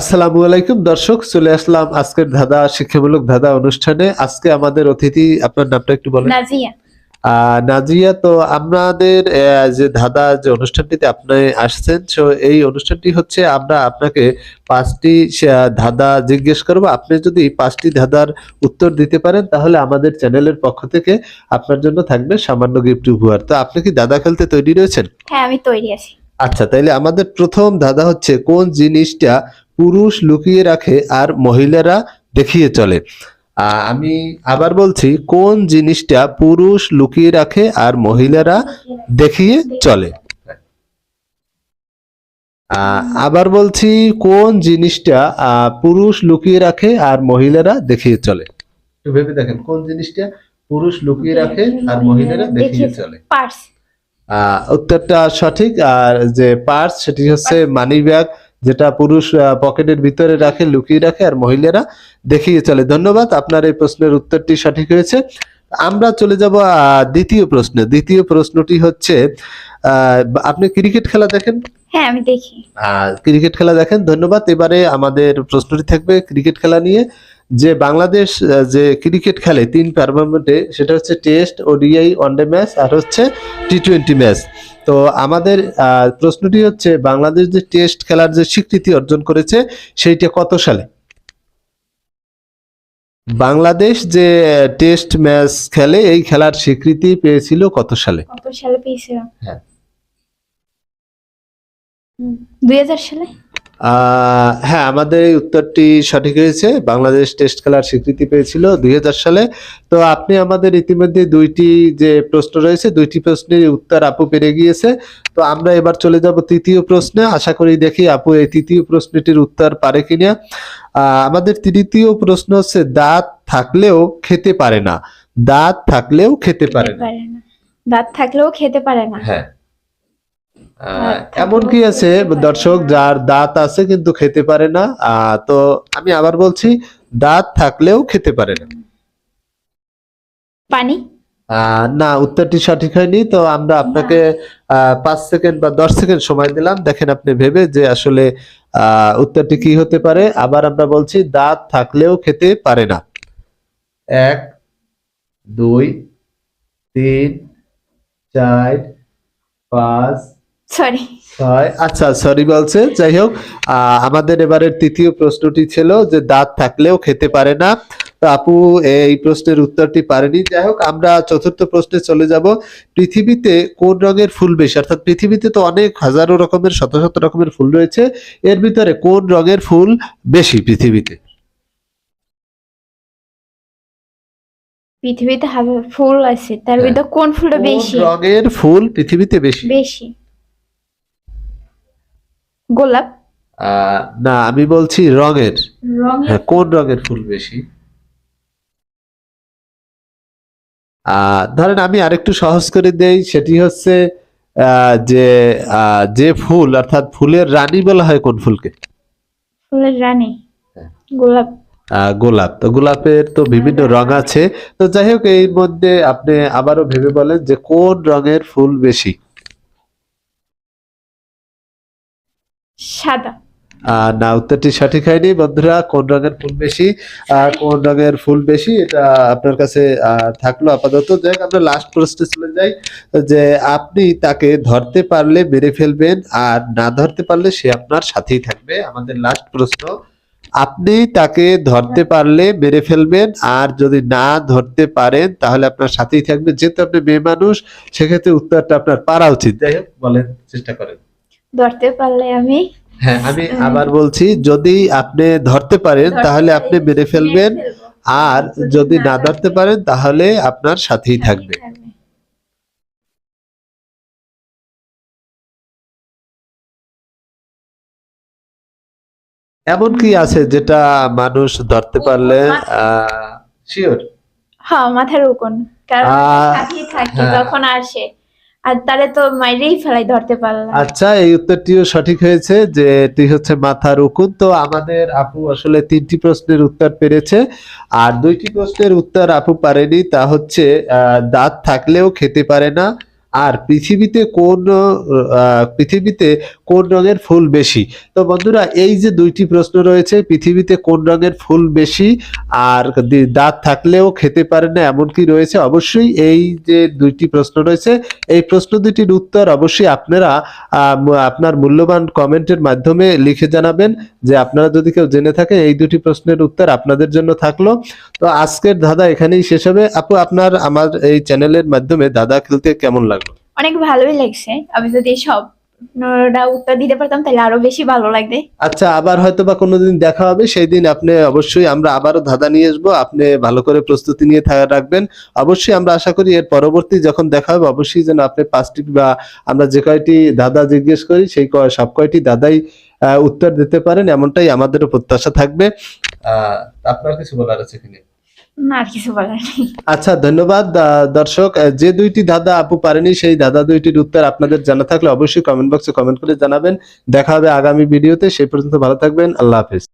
আসসালামু আলাইকুম দর্শক চলে আসলাম আজকের ধাঁধা শিক্ষামূলক ধাঁধা অনুষ্ঠানে। আজকে আমাদের অতিথি আপনার নামটা একটু বলেন। নাজিয়া। নাজিয়া তো আমাদের যে ধাঁধা যে অনুষ্ঠানটিতে আপনি আসছেন তো এই অনুষ্ঠানটি হচ্ছে আমরা আপনাকে পাঁচটি ধাঁধা জিজ্ঞেস করব। আপনি যদি পাঁচটি ধাঁধার উত্তর দিতে পারেন তাহলে আমাদের চ্যানেলের পক্ষ থেকে আপনার জন্য থাকবে সামান্য গিফট উপহার। তো আপনি কি দাদা খেলতে তৈরি রয়েছেন? হ্যাঁ আমি তৈরি আছি। আচ্ছা তাইলে আমাদের প্রথম ধাঁধা হচ্ছে কোন জিনিসটা পুরুষ লুকিয়ে রাখে আর মহিলারা দেখিয়ে চলে। আহ, আমি আবার বলছি কোন জিনিসটা পুরুষ লুকিয়ে রাখে আর মহিলারা দেখিয়ে চলে? আহ, আবার বলছি কোন জিনিসটা আহ, পুরুষ লুকিয়ে রাখে আর মহিলারা দেখিয়ে চলে? একটু ভেবে দেখেন কোন জিনিসটা পুরুষ লুকিয়ে রাখে আর মহিলারা দেখিয়ে চলে? আহ, উত্তরটা সঠিক আর যে পার্স সেটি হচ্ছে মানি ব্যাগ যেটা পুরুষ পকেটের ভিতরে রাখে লুকিয়ে রাখে আর মহিলারা দেখিয়ে চলে। ধন্যবাদ আপনার এই প্রশ্নের উত্তরটি সঠিক হয়েছে। আমরা চলে যাব দ্বিতীয় প্রশ্ন। দ্বিতীয় প্রশ্নটি হচ্ছে আহ, আপনি ক্রিকেট খেলা দেখেন? হ্যাঁ আমি দেখি। ক্রিকেট খেলা দেখেন। ধন্যবাদ। এবারে আমাদের প্রশ্নটি থাকবে ক্রিকেট খেলা নিয়ে। যে বাংলাদেশ যে ক্রিকেট খেলে তিন পারফরমেন্টে সেটা হচ্ছে test ODI one day match আর হচ্ছে টি টোয়েন্টি ম্যাচ তো আমাদের প্রশ্নটি হচ্ছে বাংলাদেশ যে টেস্ট খেলার যে স্বীকৃতি অর্জন করেছে সেইটা কত সালে? বাংলাদেশ যে টেস্ট ম্যাচ খেলে এই খেলার স্বীকৃতি পেয়েছিল কত সালে? কত সালে পেয়েছিলাম হ্যাঁ। দুই হাজার সালে? হ্যাঁ আমাদের এই উত্তরটি সঠিক হয়েছে। বাংলাদেশ টেস্ট খেলার স্বীকৃতি পেয়েছিল দুই হাজার সালে। তো আপনি আমাদের ইতিমধ্যে দুইটি যে প্রশ্ন রয়েছে দুইটি প্রশ্নের উত্তর আপু পেরে গিয়েছে। তো আমরা এবার চলে যাব তৃতীয় প্রশ্নে। আশা করি দেখি আপু এই তৃতীয় প্রশ্নটির উত্তর পারে কিনা। আমাদের তৃতীয় প্রশ্ন হচ্ছে দাঁত থাকলেও খেতে পারে না। দাঁত থাকলেও খেতে পারে না। দাঁত থাকলেও খেতে পারে না। হ্যাঁ। এমন কি আছে? দর্শক যার দাঁত আছে কিন্তু খেতে পারে না তো আমি আবার বলছি দাঁত থাকলেও খেতে পারে না। পানি? না উত্তরটি সঠিক হয়নি তো আমরা আপনাকে পাঁচ সেকেন্ড বা দশ সেকেন্ড সময় দিলাম। দেখেন আপনি ভেবে যে আসলে উত্তরটি কি হতে পারে। আবার আমরা বলছি দাঁত থাকলেও খেতে পারে না। এক দুই তিন চার পাঁচ সরি আচ্ছা সরি বলছে। যাই হোক আমাদের এবারের তৃতীয় প্রশ্নটি ছিল যে দাঁত থাকলেও খেতে পারে না। তো আপু এই প্রশ্নের উত্তরটি পারেনি। যাই হোক আমরা চতুর্থ প্রশ্নে চলে যাব। পৃথিবীতে কোন রঙের ফুল বেশি? অর্থাৎ পৃথিবীতে তো অনেক হাজারো রকমের শত শত রকমের ফুল রয়েছে। এর ভিতরে কোন রঙের ফুল বেশি পৃথিবীতে? পৃথিবীতে ফুল আছে। তার হ্যাঁ। ভিতরে কোন ফুলটা বেশি? রঙের ফুল পৃথিবীতে বেশি? বেশি। গোলাপ? আহ, না আমি বলছি রঙের। হ্যাঁ কোন রঙের ফুল বেশি? আহ ধরেন আমি আরেকটু সহজ করে দেই সেটি হচ্ছে যে আহ, যে ফুল অর্থাৎ ফুলের রানী বলা হয় কোন ফুলকে? ফুলের রানী হ্যাঁ। গোলাপ। গোলাপ। তো গোলাপের তো বিভিন্ন রং আছে। তো যাই হোক এর মধ্যে আপনি আবারও ভেবে বলেন যে কোন রঙের ফুল বেশি? সাদা। না, উত্তরটি সঠিক হয়নি বন্ধুরা, কোন রঙের ফুল বেশি কোন রঙের ফুল বেশি, এটা আপনার কাছে থাকল আপাতত। যাই আমরা লাস্ট প্রশ্নে চলে যাই, যে আপনি তাকে ধরতে পারলে মেরে ফেলবেন, আর না ধরতে পারলে সে আপনার সাথেই থাকবে। আমাদের লাস্ট প্রশ্ন, আপনি তাকে ধরতে পারলে মেরে ফেলবেন, আর যদি না ধরতে পারেন, তাহলে আপনার সাথেই থাকবে। যেহেতু আপনি মেয়ে মানুষ, সেক্ষেত্রে উত্তরটা আপনার পারা উচিত। যাই হোক, বলেন, চেষ্টা করেন। ধরতে পারলে আমি। হ্যাঁ আমি আবার বলছি যদি আপনি ধরতে পারেন তাহলে আপনি মেরে ফেলবেন। আর যদি না ধরতে পারেন তাহলে আপনার সাথেই থাকবে। এমন কি আছে যেটা মানুষ ধরতে পারলে শিওর হ্যাঁ মাথার উকুন কারণ থাকি হ্যাঁ। তখন আসে। আর তারে তো মাইরেই ফেলাই ধরতে পারলাম। আচ্ছা এই উত্তরটিও সঠিক হয়েছে যে এটি হচ্ছে মাথার উকুন তো আমাদের আপু আসলে তিনটি প্রশ্নের উত্তর পেরেছে। আর দুইটি প্রশ্নের উত্তর আপু পারেনি, তা হচ্ছে দাঁত থাকলেও খেতে পারে না। আর পৃথিবীতে কোন পৃথিবীতে কোন রঙের ফুল বেশি? তো বন্ধুরা, এই যে দুইটি প্রশ্ন রয়েছে, পৃথিবীতে কোন রঙের ফুল বেশি আর দাঁত থাকলেও খেতে পারে না, এমন কি রয়েছে? অবশ্যই এই যে দুইটি প্রশ্ন রয়েছে, এই প্রশ্ন দুটির উত্তর অবশ্যই আপনারা আপনার মূল্যবান কমেন্টের মাধ্যমে লিখে জানাবেন, যে আপনারা যদি কেউ জেনে থাকেন, এই দুটি প্রশ্নের উত্তর আপনাদের জন্য থাকল। তো আজকের দাদা এখানেই শেষ হবে। আপু, আপনার, আমার এই চ্যানেলের মাধ্যমে দাদা খেলতে কেমন লাগল অনেক ভালোই লাগছে। আমি যদি সব উত্তর দিতে পারতাম তাহলে আরও বেশি ভালো লাগবে। আচ্ছা আবার হয়তো বা কোনোদিন দেখা হবে। সেই দিন আপনি অবশ্যই আমরা আবারও ধাঁধা নিয়ে আসব। আপনি ভালো করে প্রস্তুতি নিয়ে থাকা রাখবেন। অবশ্যই আমরা আশা করি এর পরবর্তী যখন দেখা হবে অবশ্যই যেন আপনি পাঁচটি বা আমরা যে কয়টি দাদা জিজ্ঞেস করি সেই সব কয়টি দাদাই আহ, উত্তর দিতে পারেন। এমনটাই আমাদেরও প্রত্যাশা থাকবে। আহ, আপনার কিছু বলার আছে কিনা আচ্ছা ধন্যবাদ দর্শক। যে দুইটি দাদা আপু পারেনি, সেই দাদা দুইটির উত্তর আপনাদের জানা থাকলে অবশ্যই কমেন্ট বক্সে কমেন্ট করে জানাবেন। দেখা হবে আগামী ভিডিওতে সেই পর্যন্ত ভালো থাকবেন। আল্লাহ হাফেজ।